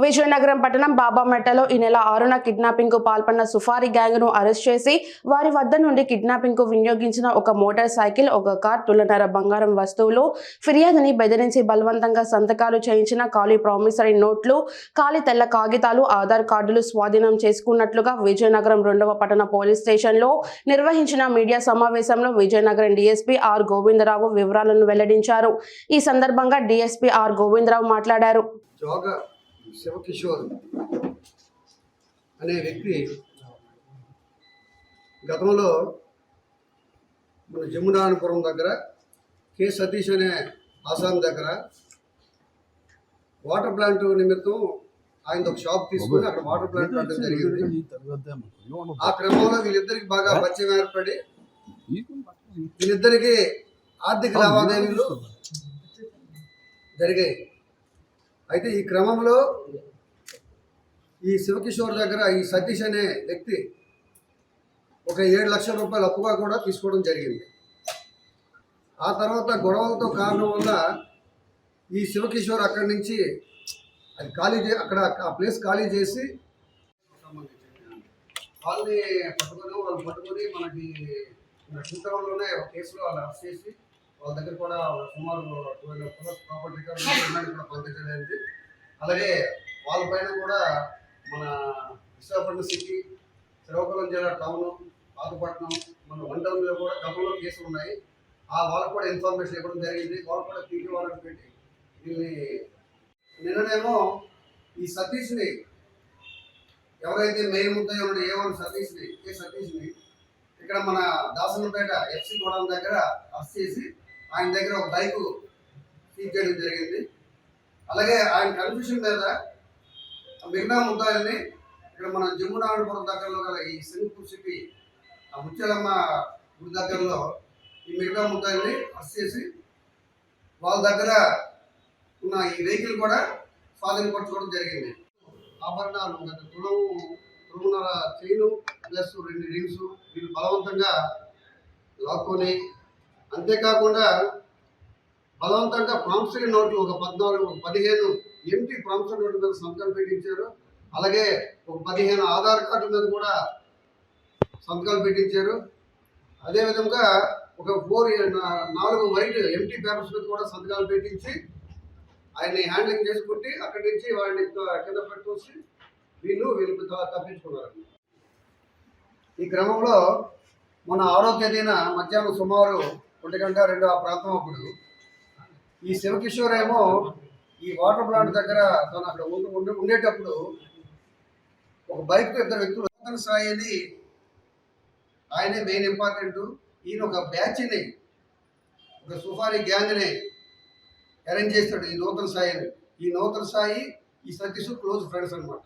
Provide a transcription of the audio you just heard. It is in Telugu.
విజయనగరం పట్టణం బాబామెట్టలో ఈ నెల ఆరున కిడ్నాపింగ్కు పాల్పడిన సుఫారీ గ్యాంగ్ను అరెస్ట్ చేసి వారి వద్ద నుండి కిడ్నాపింగ్కు వినియోగించిన ఒక మోటార్ సైకిల్ ఒక కార్ తులనర బంగారం వస్తువులు ఫిర్యాదుని బెదిరించి బలవంతంగా సంతకాలు చేయించిన ఖాళీ ప్రామిసరీ నోట్లు ఖాళీ తెల్ల కాగితాలు ఆధార్ కార్డులు స్వాధీనం చేసుకున్నట్లుగా విజయనగరం రెండవ పట్టణ పోలీస్ స్టేషన్లో నిర్వహించిన మీడియా సమావేశంలో విజయనగరం డీఎస్పీ ఆర్ గోవిందరావు వివరాలను వెల్లడించారు. ఈ సందర్భంగా డీఎస్పీ ఆర్ గోవిందరావు మాట్లాడారు. శివకిషోర్ అనే వ్యక్తి గతంలో మన జమునానపురం దగ్గర కె సతీష్ అనే ఆసాం దగ్గర వాటర్ ప్లాంట్ నిమిత్తం ఆయన ఒక షాప్ తీసుకుని అక్కడ వాటర్ ప్లాంట్ పెట్టడం జరిగింది. ఆ క్రమంలో వీళ్ళిద్దరికి బాగా పరిచయం ఏర్పడి వీళ్ళిద్దరికి ఆర్థిక లావాదేవీలు జరిగాయి. అయితే ఈ క్రమంలో ఈ శివకిషోర్ దగ్గర ఈ సతీష్ అనే వ్యక్తి ఒక ఏడు లక్షల రూపాయలు అప్పుగా కూడా తీసుకోవడం జరిగింది. ఆ తర్వాత గొడవలతో కారణం వల్ల ఈ శివకిషోర్ అక్కడి నుంచి అది ఖాళీ చే అక్కడ ఆ ప్లేస్ ఖాళీ చేసి వాళ్ళని పట్టుకొని వాళ్ళు పట్టుకొని మనకి మన టూటౌన్లోనే ఒక కేసులో వాళ్ళు అరెస్ట్ చేసి వాళ్ళ దగ్గర కూడా సుమారు ప్రాపర్టీ కూడా పంపించడం జరిగింది అలాగే వాళ్ళ పైన కూడా మన విశాఖపట్నం సిటీ శ్రీకాకుళం జిల్లా టౌన్ పాతపట్నం మన వన్ టౌన్లో కూడా గతంలో కేసులు ఉన్నాయి. ఆ వాళ్ళకు కూడా ఇన్ఫర్మేషన్ ఇవ్వడం జరిగింది. వాళ్ళు కూడా పీటీ వాళ్ళని పెట్టి దీన్ని నిన్ననేమో ఈ సతీష్ని ఎవరైతే మెయిన్ ముద్దాయి ఉన్నాడో ఏ వన్ సతీష్ని ఏ సతీష్ని ఇక్కడ మన దాసనపేట ఎఫ్సి గోడౌన్ దగ్గర అరెస్ట్ చేసి ఆయన దగ్గర ఒక బైక్ సీజ్ చేయడం జరిగింది. అలాగే ఆయన కన్ఫ్యూషన్ మీద మిగతా ముద్దాయిల్ని ఇక్కడ మన జమ్మునాడుపురం దగ్గరలో గల ఈ సింగపూర్ సిటీ ఆ ముత్యాలమ్మ గుడి దగ్గరలో ఈ మిగతా ముద్దాయిల్ని అరెస్ట్ చేసి వాళ్ళ దగ్గర ఉన్న ఈ వెహికల్ కూడా స్వాధీనపరచుకోవడం జరిగింది. ఆభరణాలు గత తులము తులమున్నర చైను ప్లస్ రెండు రింగ్స్ వీళ్ళు బలవంతంగా లాక్కొని అంతేకాకుండా బలవంతంగా ప్రామిసరీ నోట్లు ఒక పద్నాలుగు పదిహేను ఎంటీ ప్రామిసరీ నోట్ల మీద సంతకాలు పెట్టించారు. అలాగే ఒక పదిహేను ఆధార్ కార్డు మీద కూడా సంతకాలు పెట్టించారు. అదేవిధంగా ఒక ఫోర్ నాలుగు వైట్ ఎంటీ పేపర్స్ మీద కూడా సంతకాలు పెట్టించి ఆయన్ని హ్యాండ్లింగ్ చేసుకుంటే అక్కడి నుంచి వాడిని కింద పెట్టుకొచ్చి వీళ్ళు వీళ్ళు తప్పించుకున్నారు. ఈ క్రమంలో మన ఆరో తేదీన మధ్యాహ్నం సుమారు ఒంటి గంట రెండు ఆ ప్రాంతం అప్పుడు. ఈ శివకిషోర్ ఏమో ఈ వాటర్ ప్లాంట్ దగ్గర తను అక్కడ ఉండి- ఉండేటప్పుడు ఒక బైక్ ఇద్దరు వ్యక్తులు నూతన సాయిని ఆయనే మెయిన్ ఇంపార్టెంట్ ఈయన ఒక బ్యాచ్ని ఒక సుఫారీ గ్యాంగ్ని అరేంజ్ చేస్తాడు ఈ నూతన సాయిని. ఈ నూతన సాయి ఈ సతీష్ క్లోజ్ ఫ్రెండ్స్ అనమాట